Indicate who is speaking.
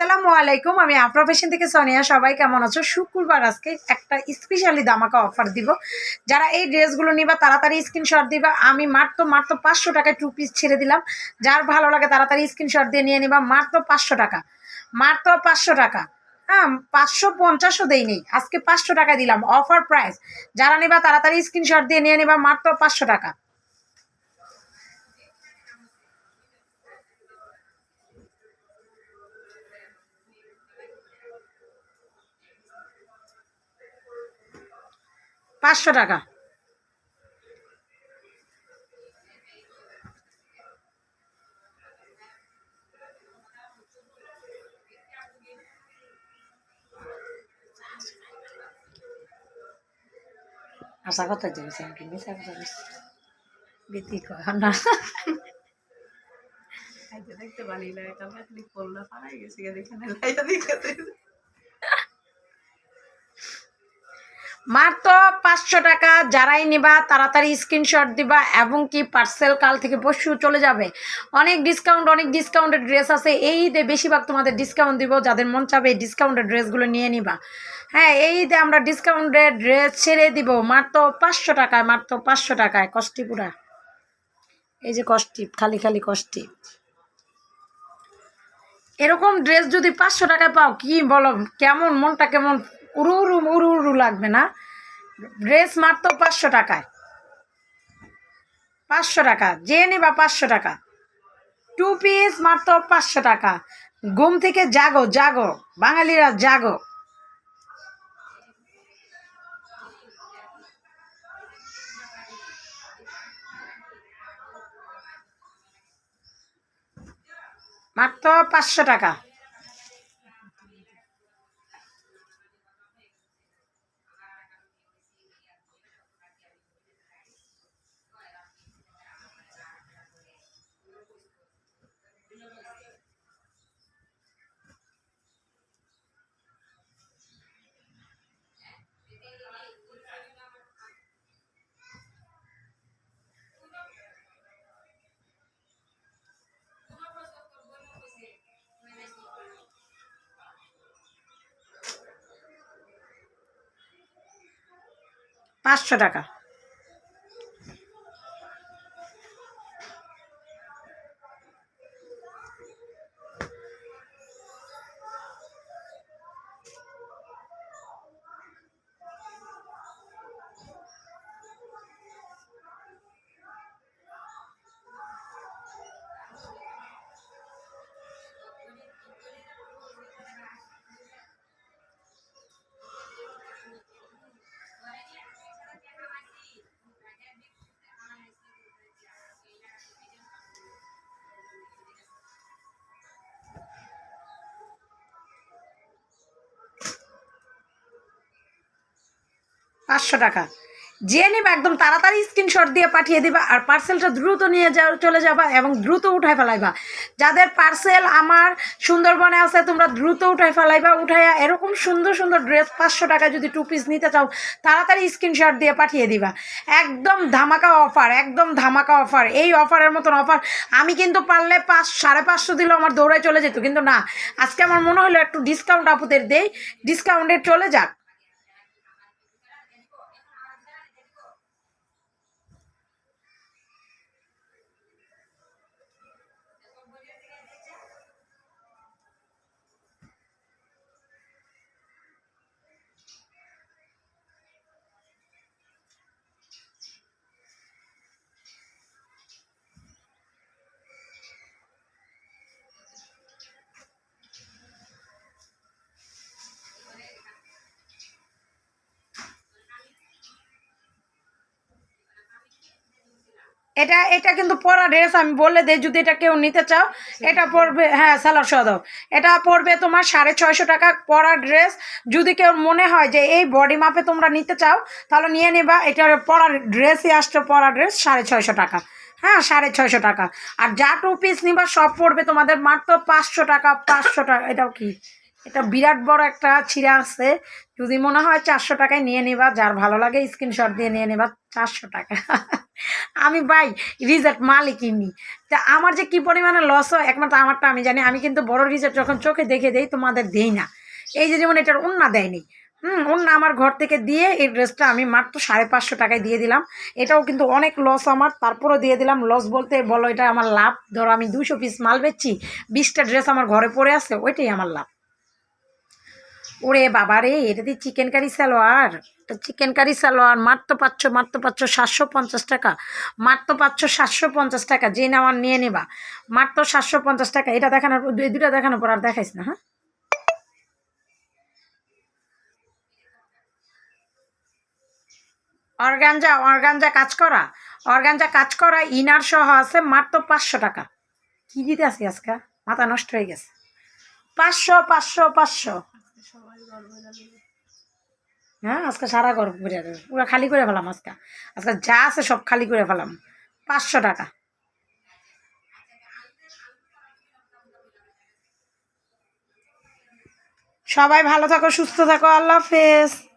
Speaker 1: আসসালামু আলাইকুম, আমি আফরা ফ্যাশন থেকে সোনিয়া। সবাই কেমন আছো? শুক্রবার আজকে একটা স্পেশালি দামাকা অফার দিব। যারা এই ড্রেসগুলো নিবা, তাড়াতাড়ি স্ক্রিনশট দিবা। আমি মাত্র মাত্র পাঁচশো টাকায় টু পিস ছেড়ে দিলাম। যার ভালো লাগে তাড়াতাড়ি স্ক্রিনশট দিয়ে নিয়ে নিবা। মাত্র পাঁচশো টাকা। মাত্র পাঁচশো টাকা। হ্যাঁ পাঁচশো পঞ্চাশও দেই নেই আজকে পাঁচশো টাকা দিলাম। অফার প্রাইস যারা নিবা, তাড়াতাড়ি স্ক্রিনশট দিয়ে নিয়ে নিবা। মাত্র পাঁচশো টাকা। পাঁচশো টাকা। আশা কথা যাইছে আমি মিশা কথা বিতি কয় না।
Speaker 2: দেখতে ভালো লাগে কালকে খালি পড়ল পাড়াই গেছি এখানে লাইটা দেখতে
Speaker 1: মাত্র পাঁচশো টাকা যারাই নিবা, তাড়াতাড়ি স্ক্রিনশট দিবা এবং কি পার্সেল কাল থেকে পরশু চলে যাবে। অনেক ডিসকাউন্ট অনেক ডিসকাউন্টের ড্রেস আছে। এই ঈদে বেশিরভাগ তোমাদের ডিসকাউন্ট দিব, যাদের মন চাবে এই ডিসকাউন্টের ড্রেসগুলো নিয়ে নিবা। হ্যাঁ এই ঈদে আমরা ডিসকাউন্টের ড্রেস ছেড়ে দিব মাত্র পাঁচশো টাকায়, মাত্র পাঁচশো টাকায়। কষ্টিপুরা এই যে কষ্টিপ খালি খালি কষ্টিপ এরকম ড্রেস যদি পাঁচশো টাকায় পাও, কি বলো? কেমন? মনটা কেমন? উড়ু উড়ু উড়ু উড়ু লাগবে না। ড্রেস মাত্র পাঁচশো টাকায়। পাঁচশো টাকা। যে নেবা পাঁচশো টাকা। টু পিস মাত্র পাঁচশো টাকা। ঘুম থেকে জাগো জাগো। বাঙালিরা জাগো। মাত্র পাঁচশো টাকা। পাঁচশো টাকা। পাঁচশো টাকা। যে নিবা একদম তাড়াতাড়ি স্ক্রিনশট দিয়ে পাঠিয়ে দিবা আর পার্সেলটা দ্রুত নিয়ে যা চলে যাবা এবং দ্রুত উঠায় ফেলাইবা। যাদের পার্সেল আমার সুন্দরবনে আছে, তোমরা দ্রুত উঠায় ফেলাইবা। উঠাইয়া এরকম সুন্দর সুন্দর ড্রেস পাঁচশো টাকা যদি টু পিস নিতে চাও, তাড়াতাড়ি স্ক্রিনশট দিয়ে পাঠিয়ে দিবা। একদম ধামাকা অফার একদম ধামাকা অফার এই অফারের মতন অফার আমি কিন্তু পারলে পাঁচ, সাড়ে পাঁচশো দিলেও আমার দৌড়ায় চলে যেত। কিন্তু না, আজকে আমার মনে হলো একটু ডিসকাউন্ট আপুদের দেই। ডিসকাউন্টে চলে যাক। এটা এটা কিন্তু পরা ড্রেস আমি বলে দিই যদি এটা কেউ নিতে চাও এটা পড়বে হ্যাঁ স্যালার সহ দাও এটা পড়বে তোমার সাড়ে ছয়শো টাকা পরা ড্রেস যদি কেউ মনে হয় যে এই বডি মাপে তোমরা নিতে চাও তাহলে নিয়ে নেবা। এটা পরা ড্রেসই আসছে পরা ড্রেস সাড়ে ছয়শো টাকা। হ্যাঁ সাড়ে ছয়শো টাকা। আর যা টু পিস নিবা সব পড়বে তোমাদের মাত্র পাঁচশো টাকা পাঁচশো টাকা। এটাও কি? এটা বিরাট বড় একটা ছিঁড়া আছে। যদি মনে হয় চারশো টাকায় নিয়ে নেবা, যার ভালো লাগে স্ক্রিনশট দিয়ে নিয়ে নেবা, চারশো টাকা। আমি ভাই রিজার্ট মালই কিনি তা আমার যে কি পরিমাণে লস হয়, একমাত্র আমারটা আমি জানি। আমি কিন্তু বড় রিজার্ট যখন চোখে দেখে দেই, তোমাদের দেই না। এই যে যেমন এটার অন্য দেয়নি। হুম অন্য আমার ঘর থেকে দিয়ে এই ড্রেসটা আমি মাত্র সাড়ে পাঁচশো টাকায় দিয়ে দিলাম। এটাও কিন্তু অনেক লস আমার। তারপরও দিয়ে দিলাম। লস বলতে বলো, এটা আমার লাভ। ধরো আমি দুশো পিস মাল বেচছি, বিশটা ড্রেস আমার ঘরে পড়ে আছে, ওইটাই আমার লাভ। ওরে বাবা রে এটা দিয়ে চিকেন কারি সালোয়ার? এটা চিকেন কারি সালোয়ার, মাত্র পাচ্ছ মাত্র পাচ্ছ সাতশো পঞ্চাশ টাকা। মাত্র পাচ্ছ সাতশো পঞ্চাশ টাকা, যে নেওয়ার নিয়ে নেবা। মাত্র সাতশো পঞ্চাশ টাকা, এটা দেখানোর দুই- দুটা দেখানোর পর আর দেখাইস না হ্যাঁ? অর্গানজা অর্গানজা কাজ করা? অর্গানজা কাজ করা ইনার সহ আছে মাত্র পাঁচশো টাকা। কি দিতে আছি আজকে? মাথা নষ্ট হয়ে গেছে। পাঁচশো পাঁচশো পাঁচশো। হ্যাঁ আজকে সারা ঘর দেবে। পুরো খালি করে ফেলাম আজকে। আজকে যা আছে সব খালি করে ফেলাম। পাঁচশো টাকা। সবাই ভালো থাকো, সুস্থ থাকো। আল্লাহ হাফেজ।